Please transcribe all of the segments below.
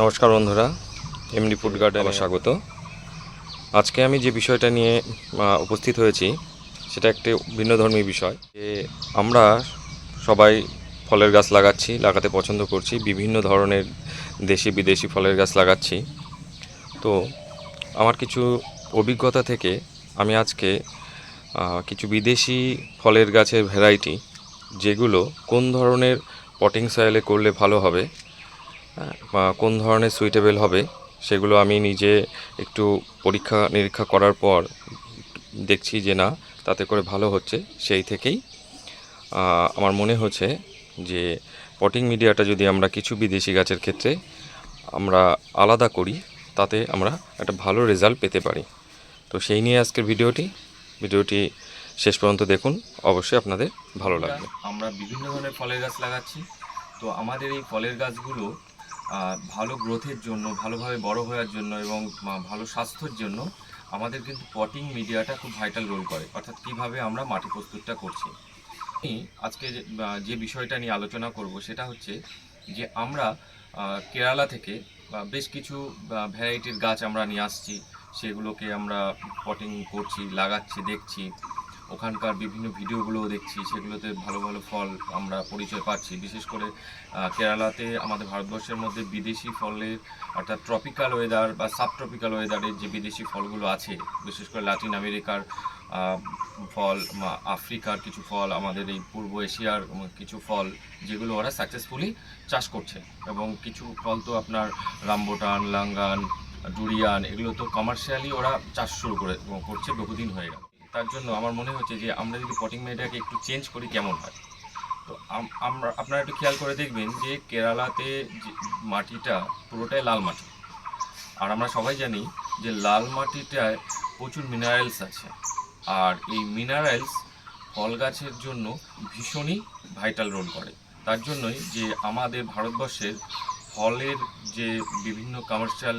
নমস্কার বন্ধুরা MD food গার্ডেনে স্বাগত। আজকে আমি যে বিষয়টা নিয়ে উপস্থিত হয়েছি সেটা একটি ভিন্নধর্মী বিষয়। যে আমরা সবাই ফলের গাছ লাগাচ্ছি লাগাতে পছন্দ করছি বিভিন্ন ধরনের দেশি বিদেশি ফলের গাছ লাগাচ্ছি। তো আমার কিছু অভিজ্ঞতা থেকে আমি আজকে কিছু বিদেশি ফলের গাছের ভ্যারাইটি যেগুলো কোন ধরনের পটিং সয়েলে করলে ভালো হবে কোন ধরনের সুইটেবল হবে, সেগুলো আমি নিজে একটু পরীক্ষা নিরীক্ষা করার পর দেখছি যে না, তাতে করে ভালো হচ্ছে সেই থেকেই। আমার মনে হচ্ছে যে পটিং মিডিয়াটা যদি আমরা কিছু বিদেশি গাছের ক্ষেত্রে আমরা আলাদা করি, তাতে আমরা একটা ভালো রেজাল্ট পেতে পারি। তো সেই নিয়ে আজকের ভিডিওটি ভিডিওটি শেষ পর্যন্ত দেখুন, অবশ্যই আপনাদের ভালো লাগবে। আমরা বিভিন্ন ধরনের ফলের গাছ লাগাচ্ছি। তো আমাদের এই ফলের গাছগুলো ভালো গ্রোথের জন্য, ভালোভাবে বড় হওয়ার জন্য এবং ভালো স্বাস্থ্যের জন্য আমাদের কিন্তু পটিং মিডিয়াটা খুব ভাইটাল রোল করে। অর্থাৎ কীভাবে আমরা মাটি প্রস্তুতটা করছি। আজকে যে- বিষয়টা নিয়ে আলোচনা করব সেটা হচ্ছে যে আমরা কেরালা থেকে বেশ কিছু ভ্যারাইটির গাছ আমরা নিয়ে আসছি। সেগুলোকে আমরা পটিং করছি, লাগাচ্ছি, দেখছি। ওখানকার বিভিন্ন ভিডিওগুলোও দেখছি, সেগুলোতে ভালো ভালো ফল আমরা পরিচয় পাচ্ছি। বিশেষ করে কেরালাতে আমাদের ভারতবর্ষের মধ্যে বিদেশি ফলের অর্থাৎ ট্রপিক্যাল ওয়েদার বা সাব ট্রপিক্যাল ওয়েদারের যে বিদেশি ফলগুলো আছে, বিশেষ করে লাতিন আমেরিকার ফল আফ্রিকার কিছু ফল, আমাদের এই পূর্ব এশিয়ার কিছু ফল, যেগুলো ওরা সাকসেসফুলি চাষ করছে। এবং কিছু ফল তো আপনার রামবোটান, লাঙ্গান, ডুরিয়ান, এগুলো তো কমার্শিয়ালি ওরা চাষ শুরু করে, করছে বহুদিন হয়ে গেল। তার জন্য আমার মনে হচ্ছে যে আমরা যদি পটিং মেয়েটাকে একটু চেঞ্জ করি কেমন হয়? তো আমরা, আপনারা একটু খেয়াল করে দেখবেন যে কেরালাতে মাটিটা পুরোটাই লাল মাটি। আর আমরা সবাই জানি যে লাল মাটিটায় প্রচুর মিনারেলস আছে। আর এই মিনারেলস ফল গাছের জন্য ভীষণই ভাইটাল রোল করে। তার জন্যই যে আমাদের ভারতবর্ষের ফলের যে বিভিন্ন কমার্শিয়াল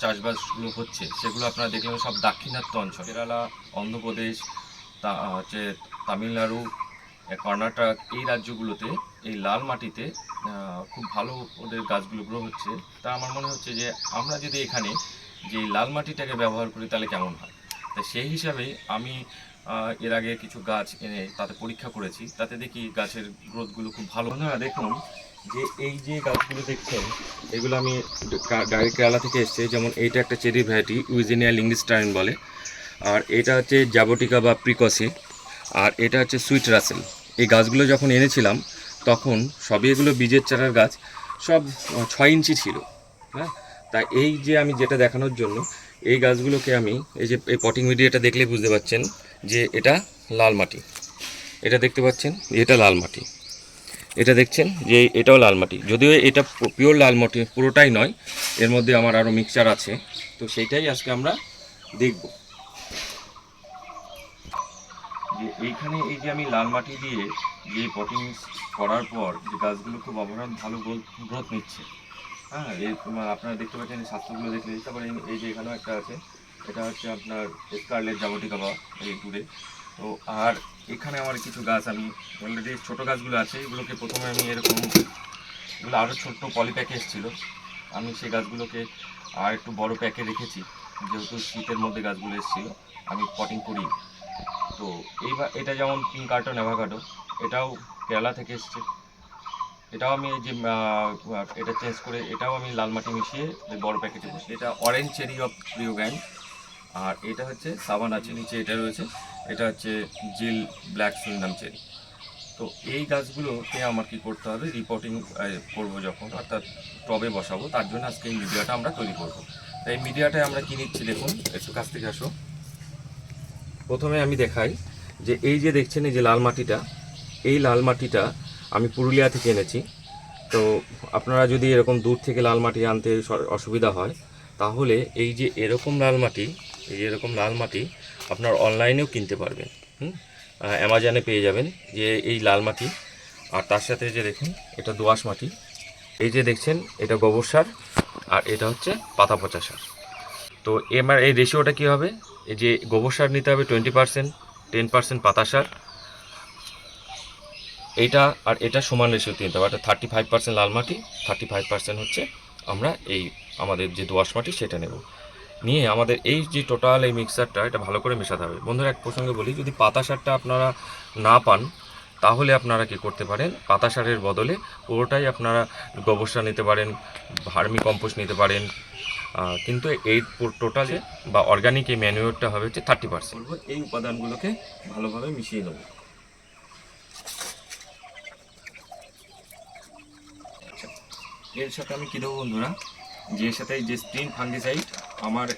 চাষবাসগুলো হচ্ছে, সেগুলো আপনারা দেখলাম সব দাক্ষিণাত্য অঞ্চল। কেরালা, অন্ধ্রপ্রদেশ, তা হচ্ছে তামিলনাড়ু কর্ণাটক, এই রাজ্যগুলোতে এই লাল মাটিতে খুব ভালো ওদের গাছগুলো গ্রো হচ্ছে। তা আমার মনে হচ্ছে যে, আমরা যদি এখানে যে লাল মাটিটাকে ব্যবহার করি, তাহলে কেমন হয়? তা সেই হিসাবে আমি এর আগে কিছু গাছ এনে তাতে পরীক্ষা করেছি। তাতে দেখি গাছের গ্রোথগুলো খুব ভালো। দেখুন যে এই যে গাছগুলো দেখছেন, এগুলো আমি ডাইরেক্ট কেরালা থেকে এসছে, যেমন এইটা একটা চেরি ভ্যারাইটি উইজিনিয়া লিঙ্গিস্টাইন বলে। আর এটা হচ্ছে জাবটিকা বা প্রিকসি আর এটা হচ্ছে সুইট রাসেল এই গাছগুলো যখন এনেছিলাম, তখন সবই এগুলো বীজের চারার গাছ, সব ছয় ইঞ্চি ছিল হ্যাঁ? তাই এই যে আমি যেটা দেখানোর জন্য, এই গাছগুলোকে আমি, এই যে, এই পটিং মিডিয়াটা দেখলে বুঝতে পারছেন যে এটা লাল মাটি। এটা দেখতে পাচ্ছেন, এটা লাল মাটি। এটা দেখছেন যে এটাও লাল মাটি। যদিও এটা পিওর লাল মাটি, পুরোটাই নয়, এর মধ্যে আমার আরও মিক্সচার আছে। তো সেইটাই আজকে আমরা দেখব। যে এইখানে এই যে আমি লাল মাটি দিয়ে যে পটিং করার পর যে গাছগুলো খুব অবরোধ ভালো গ্রোথ নিচ্ছে হ্যাঁ তোমার আপনারা দেখতে পাচ্ছেন স্বাস্থ্যগুলো দেখলে, তারপরে এই যে এখানেও একটা আছে, এটা হচ্ছে আপনার স্কারলেট জাবটিকা বা এই দূরে তো আর এখানে আমার কিছু গাছ, আমি অলরেডি ছোটো গাছগুলো আছে, এগুলোকে প্রথমে আমি এরকম, এগুলো আরও ছোট্ট পলি প্যাকে এসেছিল। আমি সেই গাছগুলোকে আর একটু বড় প্যাকে রেখেছি, যেহেতু শীতের মধ্যে গাছগুলো এসেছিল, আমি পটিং করি। তো এইবার এটা যেমন পিঙ্ক কার্টন অ্যাভাকাডো এটাও কেরালা থেকে এসছে। এটাও আমি যে এটা চেঞ্জ করে, এটাও আমি লাল মাটি মিশিয়ে এই বড় প্যাকেটে বসি এটা অরেঞ্জ চেরি অফ প্রিয় গ্যাং আর এটা হচ্ছে সাবান আছে নিচে এটা রয়েছে এটা হচ্ছে জিল ব্ল্যাক সুইনাম চেরি। তো এই গাছগুলোকে আমার কি করতে হবে? রিপোর্টিং করব যখন, অর্থাৎ টবে বসাবো। তার জন্য আজকে এই মিডিয়াটা আমরা তৈরি করব। তাই এই মিডিয়াটায় আমরা কি নিচ্ছি দেখুন, একটু কাছ থেকে আসো। প্রথমে আমি দেখাই যে এই যে দেখছেন এই যে লাল মাটিটা, এই লাল মাটিটা আমি পুরুলিয়া থেকে এনেছি। তো আপনারা যদি এরকম দূর থেকে লাল মাটি আনতে অসুবিধা হয়, তাহলে এই যে এরকম লাল মাটি, এই এরকম লাল মাটি আপনার অনলাইনেও কিনতে পারবেন। হুম? অ্যামাজনে পেয়ে যাবেন যে এই লাল মাটি। আর তার সাথে যে দেখুন, এটা দোআঁশ মাটি। এই যে দেখছেন, এটা গোবর সার, আর এটা হচ্ছে পাতা পচা সার। তো এবার এই রেশিওটা কী হবে? এই যে গোবর সার নিতে হবে টোয়েন্টি পার্সেন্ট টেন পার্সেন্ট পাতা সার। এটা আর এটা সমান রেশিওতে নিতে হবে। অর্থাৎ থার্টি ফাইভ পার্সেন্ট লাল মাটি থার্টি ফাইভ পার্সেন্ট হচ্ছে আমরা এই আমাদের যে দোআঁশ মাটি, সেটা নেব। নিয়ে আমাদের এই যে টোটাল এই মিক্সারটা এটা ভালো করে মেশাতে হবে। বন্ধুরা, এক প্রসঙ্গে বলি, যদি পাতা সারটা আপনারা না পান, তাহলে আপনারা কি করতে পারেন? পাতা সারের বদলে পুরোটাই আপনারা গোবর সার নিতে পারেন, ভার্মি কম্পোস্ট নিতে পারেন কিন্তু এই টোটালে বা অর্গানিক এই ম্যানুয়ারটা হবে হচ্ছে থার্টি পার্সেন্ট এই উপাদানগুলোকে ভালোভাবে মিশিয়ে নেব। এর সাথে আমি কী দেবো বন্ধুরা? যে সাথে যে স্প্রিন ফাঙ্গিসাইড আমার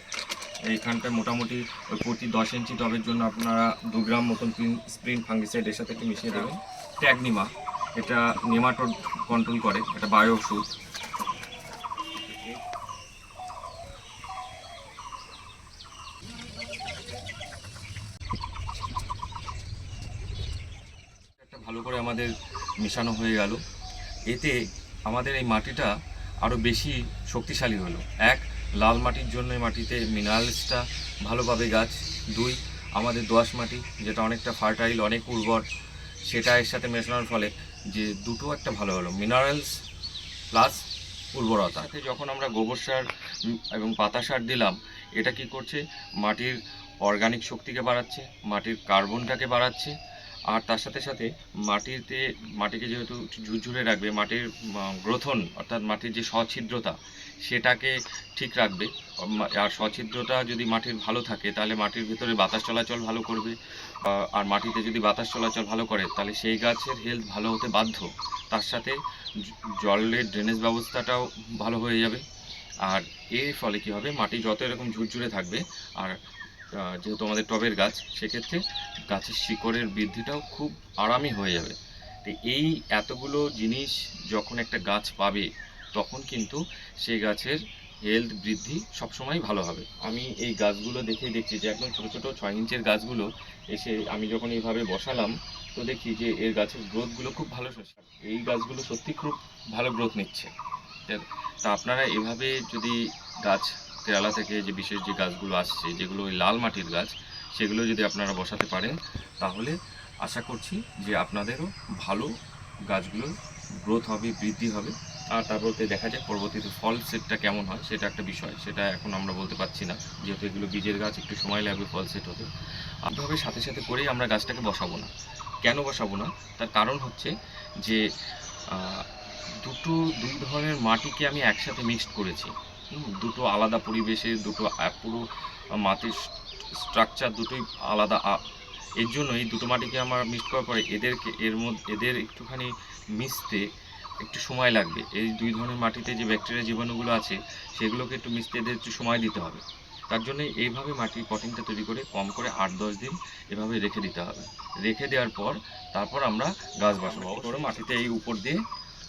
এইখানটায় মোটামুটি ওই প্রতি দশ ইঞ্চি টবের জন্য আপনারা দু গ্রাম মতন স্প্রিন ফাঙ্গিসাইড এর সাথে একটু মিশিয়ে দেবেন। ট্যাগনিমা এটা নেমাটোড কন্ট্রোল করে। এটা বায়ো ওষুধ ভালো করে আমাদের মেশানো হয়ে গেল। এতে আমাদের এই মাটিটা আরও বেশি শক্তিশালী হলো। এক, লাল মাটির জন্য মাটিতে মিনারেলসটা ভালোভাবে গাছ। দুই, আমাদের দোআঁশ মাটি, যেটা অনেকটা ফার্টাইল অনেক উর্বর, সেটা এর সাথে মেশানোর ফলে যে দুটো একটা ভালো হলো। মিনারেলস প্লাস উর্বরতা। যখন আমরা গোবর সার এবং পাতা সার দিলাম, এটা কি করছে? মাটির অর্গানিক শক্তিকে বাড়াচ্ছে, মাটির কার্বনটাকে বাড়াচ্ছে আর তার সাথে সাথে মাটিতে, মাটিকে যেহেতু ঝুরঝুরে রাখবে, মাটির গ্রথন, অর্থাৎ মাটির যে সছিদ্রতা সেটাকে ঠিক রাখবে। আর সছিদ্রতা যদি মাটির ভালো থাকে, তাহলে মাটির ভিতরে বাতাস চলাচল ভালো করবে। আর মাটিতে যদি বাতাস চলাচল ভালো করে, তাহলে সেই গাছের হেলথ ভালো হতে বাধ্য। তার সাথে জলের ড্রেনেজ ব্যবস্থাটাও ভালো হয়ে যাবে। আর এর ফলে কি হবে? মাটি যত এরকম ঝুরঝুরে থাকবে, আর যেহেতু আমাদের টবের গাছ, সেক্ষেত্রে গাছের শিকড়ের বৃদ্ধিটাও খুব আরামই হয়ে যাবে। তো এই এতগুলো জিনিস যখন একটা গাছ পাবে, তখন কিন্তু সেই গাছের হেলথ বৃদ্ধি সবসময় ভালো হবে। আমি এই গাছগুলো দেখে দেখছি যে একদম ছোটো ছোটো ছয় ইঞ্চের গাছগুলো এসে আমি যখন এইভাবে বসালাম, তো দেখি যে এর গাছের গ্রোথগুলো খুব ভালো। এই গাছগুলো সত্যি খুব ভালো গ্রোথ নিচ্ছে। তা আপনারা এভাবে যদি গাছ কেরালা থেকে যে বিশেষ যে গাছগুলো আসছে, যেগুলো ওই লাল মাটির গাছ, সেগুলো যদি আপনারা বসাতে পারেন, তাহলে আশা করছি যে আপনাদেরও ভালো গাছগুলো গ্রোথ হবে, বৃদ্ধি হবে। আর তারপরে দেখা যাক পরবর্তীতে ফল সেটটা কেমন হয়, সেটা একটা বিষয়। সেটা এখন আমরা বলতে পারছি না, যেহেতু এগুলো বীজের গাছ, একটু সময় লাগবে ফল সেট হতে। এইভাবে সাথে সাথে করেই আমরা গাছটাকে বসাবো না। কেন বসাবো না? তার কারণ হচ্ছে যে দুটো, দুই ধরনের মাটিকে আমি একসাথে মিক্সড করেছি। দুটো আলাদা পরিবেশে, দুটো পুরো মাটির স্ট্রাকচার দুটোই আলাদা। এর জন্য এই দুটো মাটিকে আমার মিক্সড করার পরে এদেরকে, এর মধ্যে এদের একটুখানি মিশতে একটু সময় লাগবে। এই দুই ধরনের মাটিতে যে ব্যাকটেরিয়া জীবাণুগুলো আছে, সেগুলোকে একটু মিশতে এদের একটু সময় দিতে হবে। তার জন্য এইভাবে মাটির পটিংটা তৈরি করে কম করে আট দশ দিন এভাবে রেখে দিতে হবে। রেখে দেওয়ার পর তারপর আমরা গাছ বসাবো। মাটিতে এই উপর দিয়ে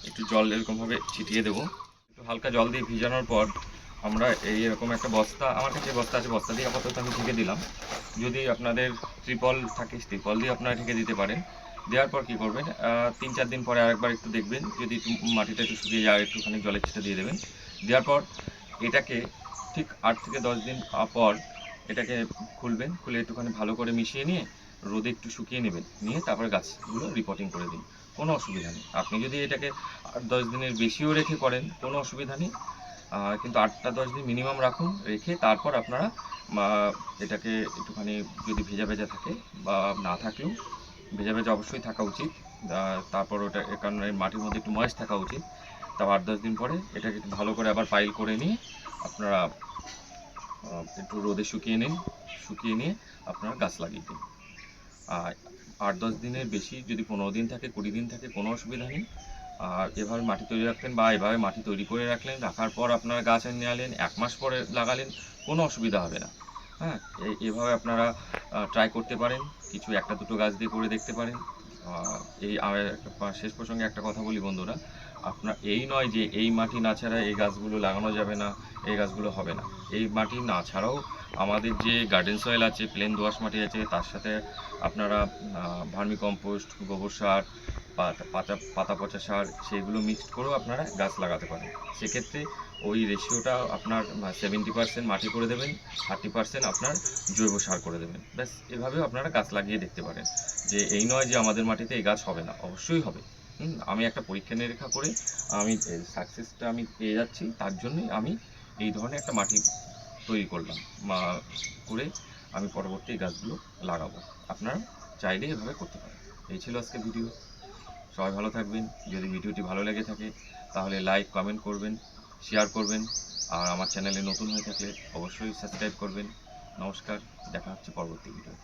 একটু জল এরকমভাবে ছিটিয়ে দেবো। হালকা জল দিয়ে ভিজানোর পর আমরা এই এরকম একটা বস্তা, আমার কাছে বস্তা আছে, বস্তা দিয়ে আপাতত আমি ঢেকে দিলাম। যদি আপনাদের ত্রিপল থাকে, ত্রিপল দিয়ে আপনারা ঢেকে দিতে পারেন। দেওয়ার পর কি করবেন তিন চার দিন পরে আরেকবার একটু দেখবেন, যদি মাটিটা একটু শুকিয়ে যায় একটুখানি জলের ছিটা দিয়ে দেবেন। দেওয়ার পর এটাকে ঠিক আট থেকে দশ দিন পর এটাকে খুলবেন, খুলে একটুখানি ভালো করে মিশিয়ে নিয়ে রোদে একটু শুকিয়ে নেবেন। নিয়ে তারপরে গাছগুলো রিপোর্টিং করে দিন। কোনো অসুবিধা নেই। আপনি যদি এটাকে আট দশ দিনের বেশিও রেখে করেন, কোনো অসুবিধা নেই। কিন্তু আটটা দশ দিন মিনিমাম রাখুন, রেখে তারপর আপনারা এটাকে একটুখানি যদি ভেজা ভেজা থাকে বা না থাকলেও ভেজা ভেজা অবশ্যই থাকা উচিত। তারপর ওটা কারণে মাটির মধ্যে একটু ময়েস থাকা উচিত। তাও আট দশ দিন পরে এটাকে একটু ভালো করে আবার পাইল করে নিয়ে আপনারা একটু রোদে শুকিয়ে নিন, শুকিয়ে নিয়ে আপনারা গাছ লাগিয়ে দিন। আর আট দশ দিনের বেশি যদি পনেরো দিন থাকে, কুড়ি দিন থাকে, কোনো অসুবিধা নেই। আর এভাবে মাটি তৈরি রাখলেন বা এভাবে মাটি তৈরি করে রাখলেন, রাখার পর আপনারা গাছ নিয়ে আনলেন এক মাস পরে লাগালেন, কোনো অসুবিধা হবে না। হ্যাঁ এভাবে আপনারা ট্রাই করতে পারেন, কিছু একটা দুটো গাছ দিয়ে করে দেখতে পারেন। এই শেষ প্রসঙ্গে একটা কথা বলি বন্ধুরা, আপনার এই নয় যে এই মাটি না ছাড়া এই গাছগুলো লাগানো যাবে না, এই গাছগুলো হবে না। এই মাটি না ছাড়াও আমাদের যে গার্ডেন সয়েল আছে প্লেন দোআঁশ মাটি আছে, তার সাথে আপনারা ভার্মি কম্পোস্ট গোবর সার, পাতা পাতা পচা সার, সেগুলো মিক্সড করেও আপনারা গাছ লাগাতে পারেন। সেক্ষেত্রে ওই রেশিওটা আপনার সেভেন্টি পার্সেন্ট মাটি করে দেবেন থার্টি পার্সেন্ট আপনার জৈব সার করে দেবেন। ব্যাস, এভাবেও আপনারা গাছ লাগিয়ে দেখতে পারেন যে এই নয় যে আমাদের মাটিতে এই গাছ হবে না, অবশ্যই হবে। আমি একটা পরীক্ষা নিরীক্ষা করে আমি সাকসেসটা আমি পেয়ে যাচ্ছি, তার জন্যই আমি এই ধরনের একটা মাটি তৈরি করলাম বা করে আমি পরবর্তী গাছগুলো লাগাবো। আপনারা চাইলে এভাবে করতে পারেন। এই ছিল আজকে ভিডিও। সবাই ভালো থাকবেন। যদি ভিডিওটি ভালো লেগে থাকে, তাহলে লাইক কমেন্ট করবেন শেয়ার করবেন, আর আমার চ্যানেলে নতুন হয়ে থাকলে অবশ্যই সাবস্ক্রাইব করবেন। নমস্কার, দেখা হচ্ছে পরবর্তী ভিডিও